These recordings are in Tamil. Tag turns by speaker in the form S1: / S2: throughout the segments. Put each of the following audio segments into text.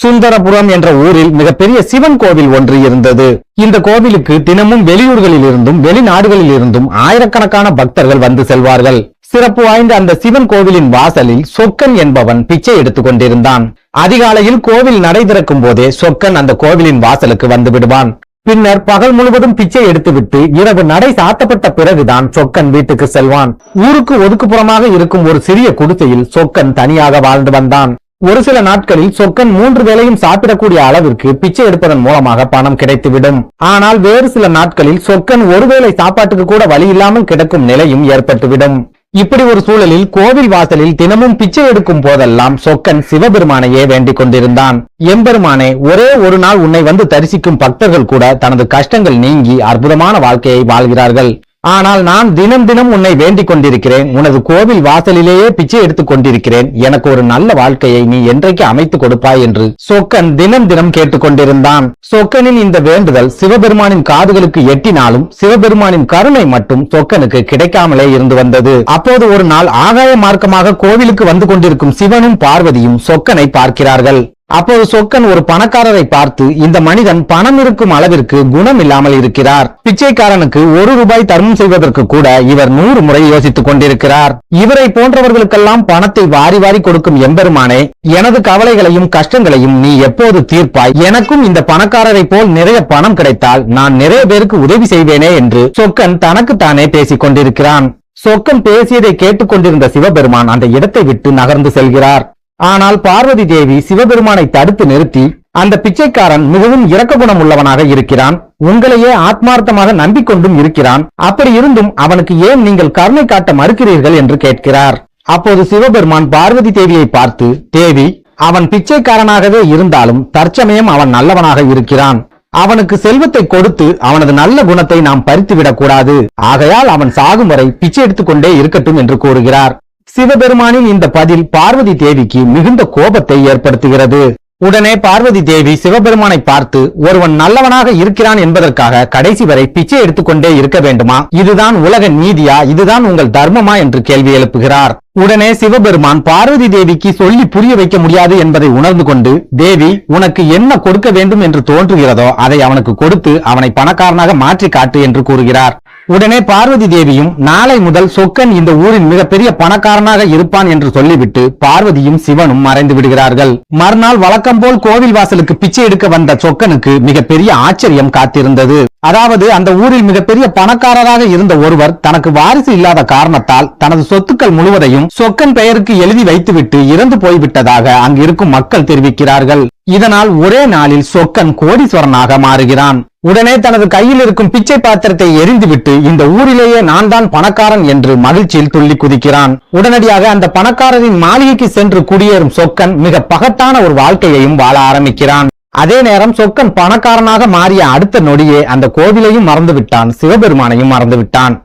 S1: சுந்தரபுரம் என்ற ஊரில் மிகப்பெரிய சிவன் கோவில் ஒன்று இருந்தது. இந்த கோவிலுக்கு தினமும் வெளியூர்களில் இருந்தும் வெளிநாடுகளில் இருந்தும் ஆயிரக்கணக்கான பக்தர்கள் வந்து செல்வார்கள். சிறப்பு வாய்ந்த அந்த சிவன் கோவிலின் வாசலில் சொக்கன் என்பவன் பிச்சை எடுத்துக் கொண்டிருந்தான். அதிகாலையில் கோவில் நடை திறக்கும் போதே சொக்கன் அந்த கோவிலின் வாசலுக்கு வந்து விடுவான். பின்னர் பகல் முழுவதும் பிச்சை எடுத்துவிட்டு இரவு நடை சாத்தப்பட்ட பிறகுதான் சொக்கன் வீட்டுக்கு செல்வான். ஊருக்கு ஒதுக்குப்புறமாக இருக்கும் ஒரு சிறிய குடிசையில் சொக்கன் தனியாக வாழ்ந்து வந்தான். ஒரு சில நாட்களில் சொக்கன் மூன்று வேளையும் சாப்பிடக்கூடிய அளவிற்கு பிச்சை எடுப்பதன் மூலமாக பணம் கிடைத்துவிடும். ஆனால் வேறு சில நாட்களில் சொக்கன் ஒருவேளை சாப்பாட்டுக்கு கூட வழி இல்லாமல் கிடக்கும் நிலையும் ஏற்பட்டுவிடும். இப்படி ஒரு சூழலில் கோவில் வாசலில் தினமும் பிச்சை எடுக்கும் போதெல்லாம் சொக்கன் சிவபெருமானையே வேண்டிக் கொண்டிருந்தான். எம்பெருமானே ஒரே ஒரு நாள் உன்னை வந்து தரிசிக்கும் பக்தர்கள் கூட தனது கஷ்டங்கள் நீங்கி அற்புதமான வாழ்க்கையை வாழ்கிறார்கள். ஆனால் நான் தினம் தினம் உன்னை வேண்டிக் கொண்டிருக்கிறேன். உனது கோவில் வாசலிலேயே பிச்சை எடுத்துக் கொண்டிருக்கிறேன். எனக்கு ஒரு நல்ல வாழ்க்கையை நீ என்றைக்கு அமைத்துக் கொடுப்பாய் என்று சொக்கன் தினம் தினம் கேட்டுக்கொண்டிருந்தான் சொக்கனின் இந்த வேண்டுதல் சிவபெருமானின் காதுகளுக்கு எட்டினாலும் சிவபெருமானின் கருணை மட்டும் சொக்கனுக்கு கிடைக்காமலே இருந்து வந்தது. அப்போது ஒரு நாள் ஆகாய மார்க்கமாக கோவிலுக்கு வந்து கொண்டிருக்கும் சிவனும் பார்வதியும் சொக்கனை பார்க்கிறார்கள். அப்போது சொக்கன் ஒரு பணக்காரரை பார்த்து இந்த மனிதன் பணம் இருக்கும் அளவிற்கு குணம் இல்லாமல் இருக்கிறார். பிச்சைக்காரனுக்கு ஒரு ரூபாய் தர்மம் செய்வதற்கு கூட இவர் நூறு முறை யோசித்துக் கொண்டிருக்கிறார். இவரை போன்றவர்களுக்கெல்லாம் பணத்தை வாரி வாரி கொடுக்கும் எம்பெருமானே எனது கவலைகளையும் கஷ்டங்களையும் நீ எப்போது தீர்ப்பாய்? எனக்கும் இந்த பணக்காரரை போல் நிறைய பணம் கிடைத்தால் நான் நிறைய பேருக்கு உதவி செய்வேனே என்று சொக்கன் தனக்குத்தானே பேசிக் கொண்டிருக்கிறான். சொக்கன் பேசியதை கேட்டுக்கொண்டிருந்த சிவபெருமான் அந்த இடத்தை விட்டு நகர்ந்து செல்கிறார். ஆனால் பார்வதி தேவி சிவபெருமானை தடுத்து நிறுத்தி அந்த பிச்சைக்காரன் மிகவும் இரக்க குணம் உள்ளவனாக இருக்கிறான். உங்களையே ஆத்மார்த்தமாக நம்பிக்கொண்டும் இருக்கிறான். அப்படி இருந்தும் அவனுக்கு ஏன் நீங்கள் கருணை காட்ட மறுக்கிறீர்கள் என்று கேட்கிறார். அப்போது சிவபெருமான் பார்வதி தேவியை பார்த்து தேவி அவன் பிச்சைக்காரனாகவே இருந்தாலும் தற்சமயம் அவன் நல்லவனாக இருக்கிறான். அவனுக்கு செல்வத்தை கொடுத்து அவனது நல்ல குணத்தை நாம் பறித்துவிடக் கூடாது ஆகையால் அவன் சாகும் வரை பிச்சை எடுத்துக்கொண்டே இருக்கட்டும் என்று கூறுகிறார். சிவபெருமானின் இந்த பதில் பார்வதி தேவிக்கு மிகுந்த கோபத்தை ஏற்படுத்துகிறது. உடனே பார்வதி தேவி சிவபெருமானை பார்த்து ஒருவன் நல்லவனாக இருக்கிறான் என்பதற்காக கடைசி வரை பிச்சை எடுத்துக்கொண்டே இருக்க வேண்டுமா? இதுதான் உலக நீதியா? இதுதான் உங்கள் தர்மமா? என்று கேள்வி எழுப்புகிறார். உடனே சிவபெருமான் பார்வதி தேவிக்கு சொல்லி புரிய வைக்க முடியாது என்பதை உணர்ந்து கொண்டு தேவி உனக்கு என்ன கொடுக்க வேண்டும் என்று தோன்றுகிறதோ அதை அவனுக்கு கொடுத்து அவனை பணக்காரனாக மாற்றி காட்டு என்று கூறுகிறார். உடனே பார்வதி தேவியும் நாளை முதல் சொக்கன் இந்த ஊரின் மிகப்பெரிய பணக்காரனாக இருப்பான் என்று சொல்லிவிட்டு பார்வதியும் சிவனும் மறைந்து விடுகிறார்கள். மறுநாள் வழக்கம் போல் கோவில் வாசலுக்கு பிச்சை எடுக்க வந்த சொக்கனுக்கு மிகப்பெரிய ஆச்சரியம் காத்திருந்தது. அதாவது அந்த ஊரில் மிகப்பெரிய பணக்காரராக இருந்த ஒருவர் தனக்கு வாரிசு இல்லாத காரணத்தால் தனது சொத்துக்கள் முழுவதையும் சொக்கன் பெயருக்கு எழுதி வைத்துவிட்டு இறந்து போய்விட்டதாக அங்கிருக்கும் மக்கள் தெரிவிக்கிறார்கள். இதனால் ஒரே நாளில் சொக்கன் கோடீஸ்வரனாக மாறுகிறான். உடனே தனது கையில் இருக்கும் பிச்சை பாத்திரத்தை எரிந்துவிட்டு இந்த ஊரிலேயே நான் தான் பணக்காரன் என்று மகிழ்ச்சியில் துள்ளி குதிக்கிறான். உடனடியாக அந்த பணக்காரரின் மாளிகைக்கு சென்று குடியேறும் சொக்கன் மிக பகட்டான ஒரு வாழ்க்கையையும் வாழ ஆரம்பிக்கிறான். அதே நேரம் சொக்கன் பணக்காரனாக மாறிய அடுத்த நொடியே அந்த கோவிலையும் மறந்துவிட்டான் சிவபெருமானையும் மறந்துவிட்டான்.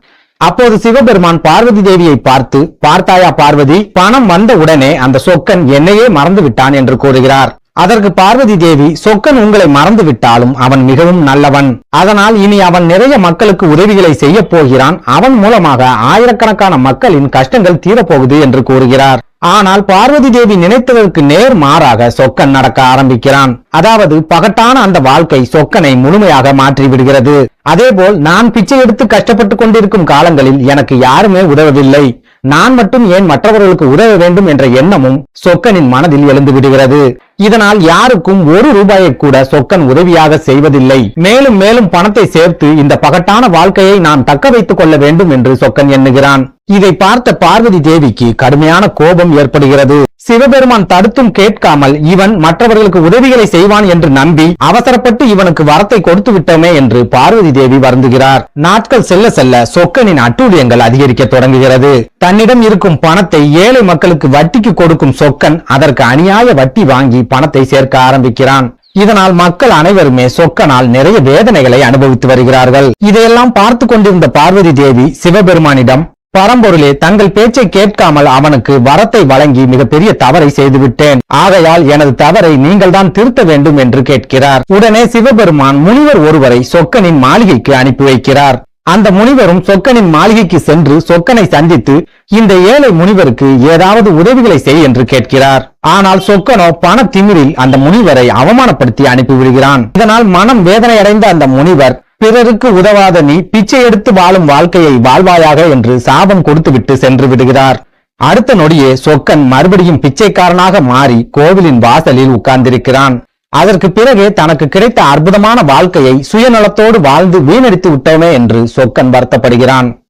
S1: அப்போது சிவபெருமான் பார்வதி தேவியை பார்த்து பார்த்தாயா பார்வதி பணம் வந்த உடனே அந்த சொக்கன் என்னையே மறந்து விட்டான் என்று கூறுகிறார். அதற்கு பார்வதி தேவி சொக்கன் உங்களை மறந்து விட்டாலும் அவன் மிகவும் நல்லவன். அதனால் இனி அவன் நிறைய மக்களுக்கு உதவிகளை செய்ய போகிறான். அவன் மூலமாக ஆயிரக்கணக்கான மக்களின் கஷ்டங்கள் தீரப்போகுது என்று கூறுகிறார். ஆனால் பார்வதி தேவி நினைத்ததற்கு நேர் மாறாக சொக்கன் நடக்க ஆரம்பிக்கிறான். அதாவது பகட்டான அந்த வாழ்க்கை சொக்கனை முழுமையாக மாற்றி விடுகிறது அதேபோல் நான் பிச்சை எடுத்து கஷ்டப்பட்டு கொண்டிருக்கும் காலங்களில் எனக்கு யாருமே உதவவில்லை. நான் மட்டும் ஏன் மற்றவர்களுக்கு உதவ வேண்டும் என்ற எண்ணமும் சொக்கனின் மனதில் எழுந்து விடுகிறது. இதனால் யாருக்கும் ஒரு ரூபாயை கூட சொக்கன் உதவியாக செய்வதில்லை. மேலும் மேலும் பணத்தை சேர்த்து இந்த பகட்டான வாழ்க்கையை நான் தக்க வைத்துக் கொள்ள வேண்டும் என்று சொக்கன் எண்ணுகிறான். இதை பார்த்த பார்வதி தேவிக்கு கடுமையான கோபம் ஏற்படுகிறது. சிவபெருமான் தடுத்தும் கேட்காமல் இவன் மற்றவர்களுக்கு உதவிகளை செய்வான் என்று நம்பி அவசரப்பட்டு இவனுக்கு வரத்தை கொடுத்து விட்டோமே என்று பார்வதி தேவி வருந்துகிறார். நாட்கள் செல்ல செல்ல சொக்கனின் அட்டூழியங்கள் அதிகரிக்க தொடங்குகிறது. தன்னிடம் இருக்கும் பணத்தை ஏழை மக்களுக்கு வட்டிக்கு கொடுக்கும் சொக்கன் அதற்கு அநியாய வட்டி வாங்கி பணத்தை சேர்க்க ஆரம்பிக்கிறான். இதனால் மக்கள் அனைவருமே சொக்கனால் நிறைய வேதனைகளை அனுபவித்து வருகிறார்கள். இதையெல்லாம் பார்த்து கொண்டிருந்த பார்வதி தேவி சிவபெருமானிடம் பரம்பொருளே தங்கள் பேச்சை கேட்காமல் அவனுக்கு வரத்தை வழங்கி மிகப்பெரிய தவறை செய்துவிட்டேன். ஆகையால் எனது தவறை நீங்கள் தான் திருத்த வேண்டும் என்று கேட்கிறார். உடனே சிவபெருமான் முனிவர் ஒருவரை சொக்கனின் மாளிகைக்கு அனுப்பி வைக்கிறார். அந்த முனிவரும் சொக்கனின் மாளிகைக்கு சென்று சொக்கனை சந்தித்து இந்த ஏழை முனிவருக்கு ஏதாவது உதவிகளை செய் என்று கேட்கிறார். ஆனால் சொக்கனோ பண திமிரில் அந்த முனிவரை அவமானப்படுத்தி அனுப்பிவிடுகிறான் இதனால் மனம் வேதனையடைந்த அந்த முனிவர் பிறருக்கு உதவாத நீ பிச்சை எடுத்து வாழும் வாழ்க்கையை வாழ்வாயாக என்று சாபம் கொடுத்துவிட்டு சென்று விடுகிறார். அடுத்த நொடியே சொக்கன் மறுபடியும் பிச்சைக்காரனாக மாறி கோவிலின் வாசலில் உட்கார்ந்திருக்கிறான். அதற்கு பிறகு தனக்கு கிடைத்த அற்புதமான வாழ்க்கையை சுயநலத்தோடு வாழ்ந்து வீணடித்து விட்டோமே என்று சொக்கன் வருத்தப்படுகிறான்.